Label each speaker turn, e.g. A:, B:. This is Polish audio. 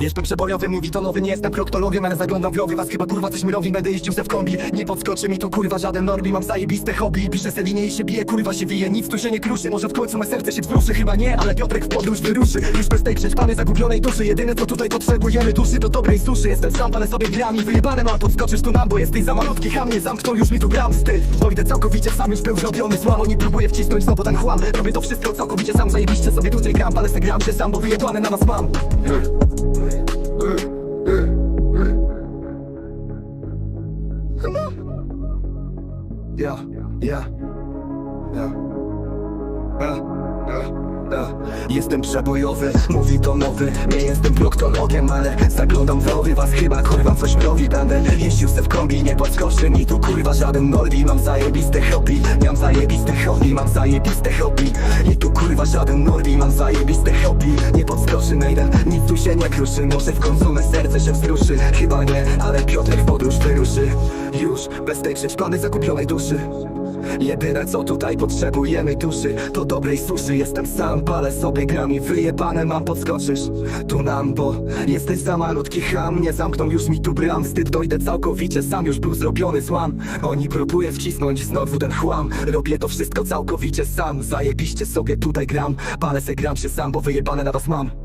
A: Jestem przebojowy, mówi to nowy, nie jestem proktologiem Ale zaglądam w rowy, was chyba kurwa coś mrowi Będę jeździł se w kombi, nie podskoczy mi tu kurwa żaden norbi Mam zajebiste hobby, piszę se linię i się bije Kurwa się wije, nic tu się nie kruszy. Może w końcu me serce się wzruszy, chyba nie Ale Piotrek w podróż wyruszy. Już bez tej przećpanej zagubionej duszy Jedyne co tutaj potrzebujemy duszy to dobrej suszy. Jestem sam, ale sobie gram i wyjebane mam Podskoczysz tu nam, bo jesteś za malutki Ham nie zamknął już mi tu gram styl Bo idę całkowicie sam, już był zrobiony słabo Nie próbuję wcisnąć znowu ten chłam. Robię to wszystko całkowicie sam, zajebiście sobie gram Ale se gram się sam, bo wyjebane na mam Ja, ja. Ja, ja, ja. Jestem przebojowy, mówi to nowy. Nie jestem proktologiem, ale zaglądam w rowy. Was chyba kurwa coś mrowi Będę jeździł se w kombi, nie podskoczy mi tu kurwa żaden norbi Mam zajebiste hobby, mam zajebiste hobby Mam zajebiste hobby. I kurwa żaden norbi Mam zajebiste hobby, nie podskoczy Maiden Nic tu się nie kruszy, może w końcu me serce się wzruszy. Chyba nie, ale Piotrek w podróż wyruszy. Już, bez tej przećpanej zakupionej duszy Jedyne co tutaj potrzebujemy duszy To dobrej suszy. Jestem sam, palę sobie gram i wyjebane mam podskoczysz. Tu nam, bo jesteś za malutki ham Nie zamkną już mi tu bram. Wstyd dojdę całkowicie sam Już był zrobiony złam. Oni próbują wcisnąć znowu ten chłam. Robię to wszystko całkowicie sam Zajebiście sobie tutaj gram. Palę se gram się sam, bo wyjebane na was mam